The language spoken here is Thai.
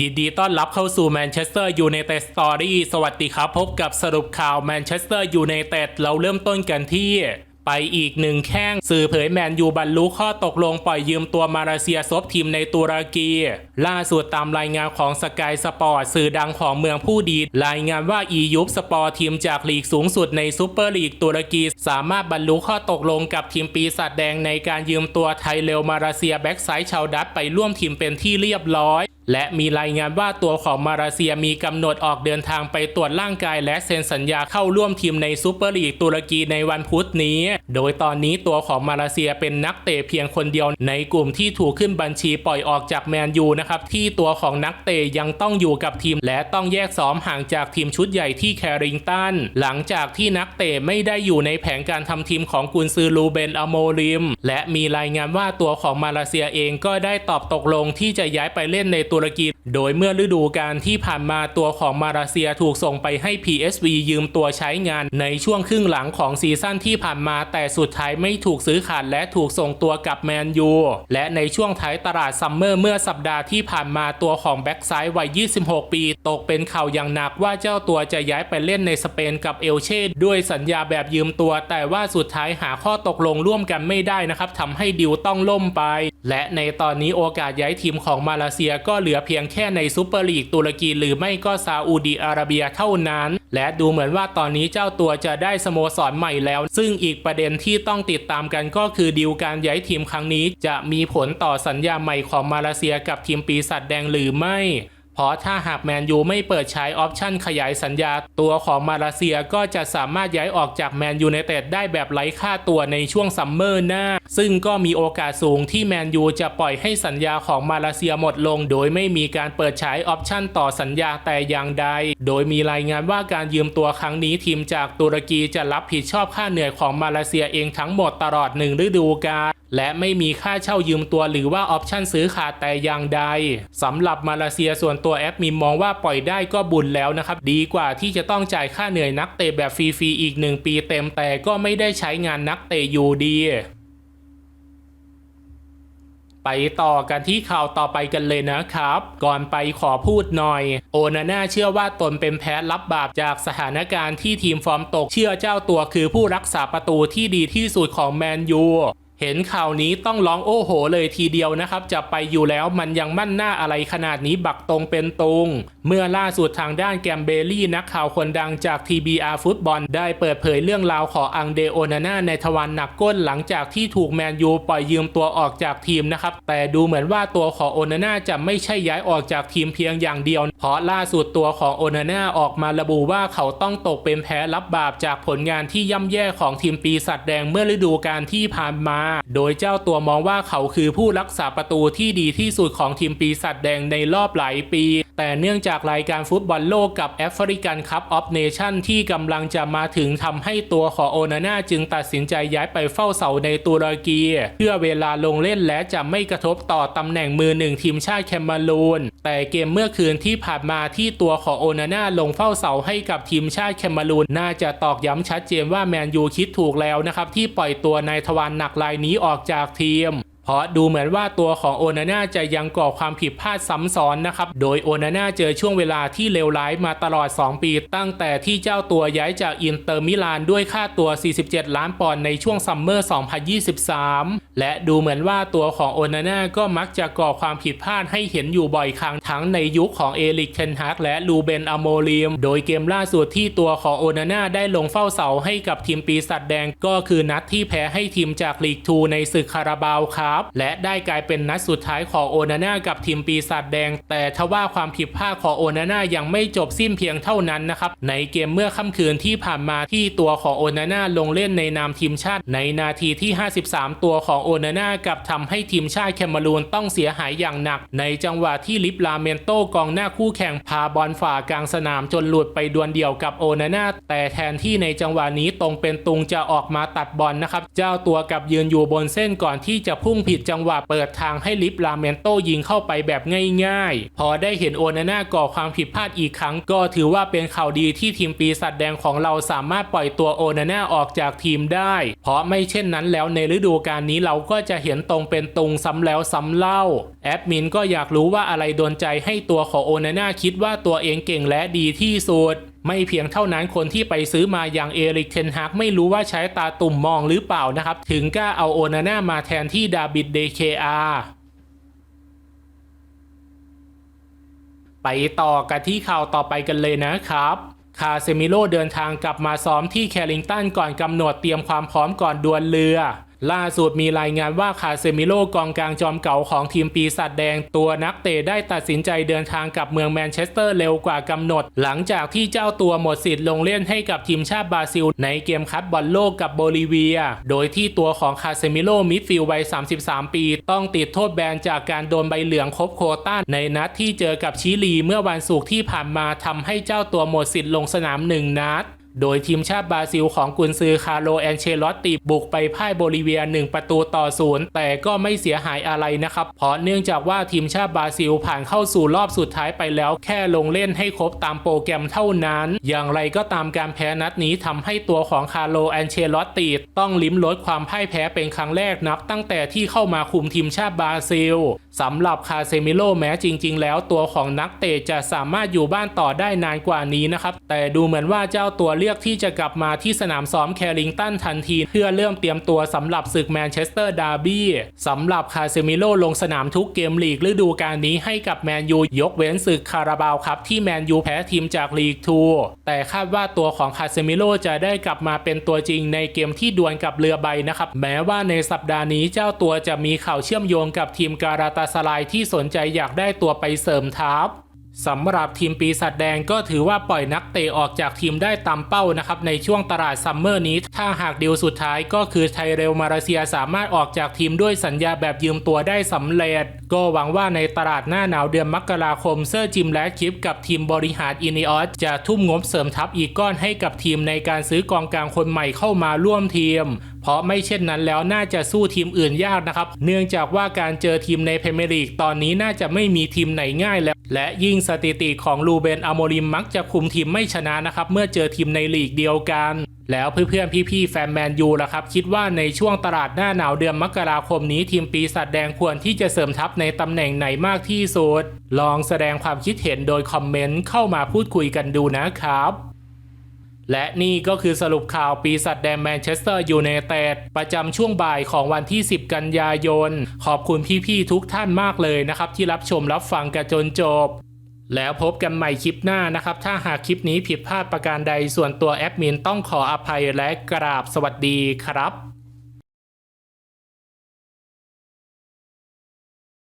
ยินดีต้อนรับเข้าสู่แมนเชสเตอร์ยูไนเต็ดสตอรี่สวัสดีครับ พบกับสรุปข่าวแมนเชสเตอร์ยูไนเต็ดเราเริ่มต้นกันที่ ไปอีกหนึ่งแข้งสื่อเผยแมนยูบรรลุข้อตกลงปล่อยยืมตัวมาเลเซียซบทีมในตุรกี ล่าสุดตามรายงานของสกายสปอร์ตสื่อดังของเมืองผู้ดี รายงานว่าอียุบสปอร์ทีมจากลีกสูงสุดในซูเปอร์ลีกตุรกี สามารถบรรลุข้อตกลงกับทีมปีศาจแดงในการยืมตัวไทยเรลมาเลเซียแบ็กไซด์ชาวดัตไปร่วมทีมเป็นที่เรียบร้อย และมีรายงานว่าตัวของมาเลเซียมีกำหนดออกเดินทางไปตรวจร่างกายและเซ็นสัญญาเข้าร่วมทีมในซูเปอร์ลีกตุรกีในวันพุธนี้ โดยตอนนี้ตัวของมาเลเซียเป็นนักเตะเพียงคนเดียวในกลุ่มที่ถูกขึ้นบัญชีปล่อยออกจากแมนยูนะครับที่ตัวของนักเตะยังต้องอยู่กับทีม และต้องแยกซ้อมห่างจากทีมชุดใหญ่ที่แคริงตันหลังจากที่นักเตะไม่ได้อยู่ในแผนการทำทีมของกุนซือลูเบนอโมริม และมีรายงานว่าตัวของมาเลเซียเองก็ได้ตอบตกลงที่จะย้ายไปเล่นในตุรกี โดยเมื่อฤดูกาลที่ผ่านมาตัวของมาเลเซียถูกส่งไปให้ PSV ยืมตัวใช้งานในช่วงครึ่งหลังของซีซั่นที่ผ่านมาแต่สุดท้ายไม่ถูกซื้อขาดและถูกส่งตัวกลับแมนยู และในช่วงท้ายตลาดซัมเมอร์เมื่อสัปดาห์ที่ผ่านมาตัวของแบ็กซ้ายวัย 26 ปี ตกเป็นข่าวอย่างหนักว่าเจ้าตัวจะย้ายไปเล่นในสเปนกับเอลเช่ด้วยสัญญาแบบยืมตัว แต่ว่าสุดท้ายหาข้อตกลงร่วมกันไม่ได้นะครับทำให้ดิวต้องล่มไป และในตอนนี้โอกาสย้ายทีมของมาเลเซียก็เหลือเพียงแค่ในซูเปอร์ลีกตุรกีหรือไม่ก็ซาอุดีอาระเบียเท่านั้น และดูเหมือนว่าตอนนี้เจ้าตัวจะได้สโมสรใหม่แล้ว ซึ่งอีกประเด็นที่ต้องติดตามกันก็คือดีลการย้ายทีมครั้งนี้ จะมีผลต่อสัญญาใหม่ของมาเลเซียกับทีมปีศาจแดงหรือไม่ เพราะถ้าหากแมนยูไม่เปิดใช้ออปชั่นขยายสัญญา ตัวของมาเลเซียก็จะสามารถย้ายออกจากแมนยูในเต็ดได้แบบไร้ค่าตัวในช่วงซัมเมอร์หน้า ซึ่งก็มีโอกาสสูงที่แมนยูจะปล่อยให้สัญญาของมาเลเซียหมดลง โดยไม่มีการเปิดใช้ออปชั่นต่อสัญญาแต่อย่างใด โดยมีรายงานว่าการยืมตัวครั้งนี้ทีมจากตุรกีจะรับผิดชอบค่าเหนื่อยของมาเลเซียเองทั้งหมดตลอดหนึ่งฤดูกาลและไม่มีค่าเช่ายืมตัวหรือว่าออปชันซื้อขาดแต่อย่างใดสำหรับมาเลเซียส่วนตัวแอปมิมมองว่าปล่อยได้ก็บุญแล้วนะครับ ดีกว่าที่จะต้องจ่ายค่าเหนื่อยนักเตะแบบฟรีๆอีกหนึ่งปีเต็มแต่ก็ไม่ได้ใช้งานนักเตะอยู่ดีไปต่อกันที่ข่าวต่อไปกันเลยนะครับ ก่อนไปขอพูดหน่อย โอนาน่าเชื่อว่าตนเป็นแพ้รับบาปจากสถานการณ์ที่ทีมฟอร์มตกเชื่อเจ้าตัวคือผู้รักษาประตูที่ดีที่สุดของแมนยู เห็นข่าวนี้ต้องร้องโอ้โหเลยทีเดียวนะครับ จะไปอยู่แล้วมันยังมั่นหน้าอะไรขนาดนี้บักตรงเป็นตรง เมื่อล่าสุดทางด้านแกมเบลลี่นักข่าวคนดังจาก TBR ฟุตบอลได้เปิดเผยเรื่องราวของอังเดโอนาน่าในทวารหนักก้นหลังจากที่ถูกแมนยูปล่อยยืมตัวออกจากทีมนะครับ แต่ดูเหมือนว่าตัวของโอนาน่าจะไม่ใช่ย้ายออกจากทีมเพียงอย่างเดียว เพราะล่าสุดตัวของโอนาน่าออกมาระบุว่าเขาต้องตกเป็นแพ้รับบาปจากผลงานที่ย่ำแย่ของทีมปีศาจแดงเมื่อฤดูกาลที่ผ่านมาโดยเจ้าตัวมองว่าเขาคือผู้รักษาประตูที่ดีที่สุดของทีมปีศาจแดงในรอบหลายปี แต่เนื่องจากรายการฟุตบอลโลกกับแอฟริกันคัพออฟเนชั่นที่กำลังจะมาถึงทำให้ตัวของโอนาน่าจึงตัดสินใจย้ายไปเฝ้าเสาในตุรกี เพื่อเวลาลงเล่นและจะไม่กระทบต่อตำแหน่งมือหนึ่งทีมชาติแคมารูน แต่เกมเมื่อคืนที่ผ่านมาที่ตัวของโอนาน่าลงเฝ้าเสาให้กับทีมชาติแคมารูนน่าจะตอกย้ำชัดเจนว่าแมนยูคิดถูกแล้วนะครับที่ปล่อยตัวนายทวารหนักรายนี้ออกจากทีม เพราะดูเหมือนว่าตัวของโอนาน่าจะยังก่อความผิดพลาดซ้ำซ้อนนะครับ โดยโอนาน่าเจอช่วงเวลาที่เลวร้ายมาตลอด 2 ปี ตั้งแต่ที่เจ้าตัวย้ายจากอินเตอร์มิลานด้วยค่าตัว 47 ล้านปอนด์ในช่วงซัมเมอร์ 2023 และดูเหมือนว่าตัวของโอนาน่าก็มักจะก่อความผิดพลาดให้เห็นอยู่บ่อยครั้งทั้งในยุคของเอลิกเทนฮากและลูเบนอโมลิมโดยเกมล่าสุดที่ตัวของโอนาน่าได้ลงเฝ้าเสาให้กับทีมปีศาจแดงก็คือนัดที่แพ้ให้ทีมจากลีกทูในศึกคาราบาวครับและได้กลายเป็นนัดสุดท้ายของโอนาน่ากับทีมปีศาจแดง แต่ทว่าความผิดพลาดของโอนาน่ายังไม่จบสิ้นเพียงเท่านั้นนะครับ ในเกมเมื่อค่ำคืนที่ผ่านมาที่ตัวของโอนาน่าลงเล่นในนามทีมชาติ ในนาทีที่ 53 ตัวของโอนาน่ากับทำให้ทีมชาติแคมารูนต้องเสียหายอย่างหนัก ในจังหวะที่ลิปลาเมนโตกองหน้าคู่แข่งพาบอลฝ่ากลางสนามจนหลุดไปดวลเดี่ยวกับโอนาน่าแต่แทนที่ในจังหวะนี้ตรงเป็นตุงจะออกมาตัดบอลนะครับ เจ้าตัวกับยืนอยู่บนเส้นก่อนที่จะพุ่งผิดจังหวะเปิดทางให้ลิฟลาเมนโตยิงเข้าไปแบบง่ายๆ พอได้เห็นโอนาน่าก่อความผิดพลาดอีกครั้ง ก็ถือว่าเป็นข่าวดีที่ทีมปีศาจแดงของเราสามารถปล่อยตัวโอนาน่าออกจากทีมได้ เพราะไม่เช่นนั้นแล้วในฤดูกาลนี้เราก็จะเห็นตรงเป็นตรงซ้ำแล้วซ้ำเล่า แอดมินก็อยากรู้ว่าอะไรโดนใจให้ตัวของโอนาน่าคิดว่าตัวเองเก่งและดีที่สุด ไม่เพียงเท่านั้นคนที่ไปซื้อมาอย่างเอริกเทนฮากไม่รู้ว่าใช้ตาตุ่มมองหรือเปล่านะครับ ถึงกล้าเอาโอนาน่ามาแทนที่ดาบิดเดเคอาไปต่อกันที่ข่าวต่อไปกันเลยนะครับคาเซมิโลเดินทางกลับมาซ้อมที่แคริงตันก่อนกำหนดเตรียมความพร้อมก่อนดวลเรือ ล่าสุดมีรายงานว่าคาเซมิโลกองกลางจอมเก่าของทีมปีศาจแดงตัวนักเตะได้ตัดสินใจเดินทางกลับเมืองแมนเชสเตอร์เร็วกว่ากำหนด หลังจากที่เจ้าตัวหมดสิทธิ์ลงเล่นให้กับทีมชาติบราซิล ในเกมคัดบอลโลกกับโบลิเวีย โดยที่ตัวของคาเซมิโลมิดฟิลด์วัย 33 ปี ต้องติดโทษแบนจากการโดนใบเหลืองครบโคต้าในนัดที่เจอกับชิลีเมื่อวันศุกร์ที่ผ่านมาทำให้เจ้าตัวหมดสิทธิ์ลงสนามหนึ่งนัด โดยทีมชาติบราซิลของกุนซือคาร์โลแอนเชลอตติบุกไปพ่ายโบลิเวีย 1 ประตูต่อศูนย์แต่ก็ไม่เสียหายอะไรนะครับ เพราะเนื่องจากว่าทีมชาติบราซิลผ่านเข้าสู่รอบสุดท้ายไปแล้ว แค่ลงเล่นให้ครบตามโปรแกรมเท่านั้น อย่างไรก็ตามการแพ้นัดนี้ทำให้ตัวของคาร์โลแอนเชลอตติต้องลิ้มรสความพ่ายแพ้เป็นครั้งแรกนับ ตั้งแต่ที่เข้ามาคุมทีมชาติบราซิลสำหรับคาเซมิโลแม้จริง ๆ แล้วตัวของนักเตะจะสามารถอยู่บ้านต่อได้นานกว่านี้นะครับแต่ดูเหมือนว่าเจ้าตัวเลือกที่จะกลับมาที่สนามซ้อมแคริงตันทันที เพื่อเริ่มเตรียมตัวสำหรับศึกแมนเชสเตอร์ดาร์บี้สำหรับคาเซมิโลลงสนามทุกเกมลีกฤดูกาลนี้ให้กับแมนยูยกเว้นศึกคาราบาวครับที่แมนยูแพ้ทีมจากลีกทูแต่คาดว่าตัวของคาเซมิโลจะได้กลับมาเป็นตัวจริงในเกมที่ดวลกับเรือใบนะครับ แม้ว่าในสัปดาห์นี้เจ้าตัวจะมีข่าวเชื่อมโยงกับทีมการาตาสลายที่สนใจอยากได้ตัวไปเสริมทัพ สำหรับทีมปีศาจแดงก็ถือว่าปล่อยนักเตะออกจากทีมได้ตามเป้านะครับในช่วงตลาดซัมเมอร์นี้ ถ้าหากดีลสุดท้ายก็คือไทเรลมาเลเซียสามารถออกจากทีมด้วยสัญญาแบบยืมตัวได้สำเร็จ ก็หวังว่าในตลาดหน้าหนาวเดือนมกราคมเซอร์จิมและคลิปกับทีมบริหารอินิออสจะทุ่มงบเสริมทัพอีกก้อนให้กับทีมในการซื้อกองกลางคนใหม่เข้ามาร่วมทีม เพราะไม่เช่นนั้นแล้วน่าจะสู้ทีมอื่นยากนะครับ เนื่องจากว่าการเจอทีมในเพรเมียร์ลีกตอนนี้น่าจะไม่มีทีมไหนง่ายแล้ว และยิ่งสถิติของลูเบนอโมริมมักจะคุมทีมไม่ชนะนะครับ เมื่อเจอทีมในลีกเดียวกัน แล้วเพื่อนๆพี่ๆแฟนแมนยูล่ะครับ คิดว่าในช่วงตลาดหน้าหนาวเดือนมกราคมนี้ทีมปีศาจแดงควรที่จะเสริมทัพในตำแหน่งไหนมากที่สุด ลองแสดงความคิดเห็นโดยคอมเมนต์เข้ามาพูดคุยกันดูนะครับ และนี่ก็คือสรุปข่าวปีศาจแดงแมนเชสเตอร์ยูไนเต็ดประจำช่วงบ่ายของวันที่ 10 กันยายน ขอบคุณพี่ๆทุกท่านมากเลยนะครับ ที่รับชมรับฟังกันจนจบ แล้วพบกันใหม่คลิปหน้านะครับ ถ้าหากคลิปนี้ผิดพลาดประการใดส่วนตัวแอดมินต้องขออภัยและกราบสวัสดีครับ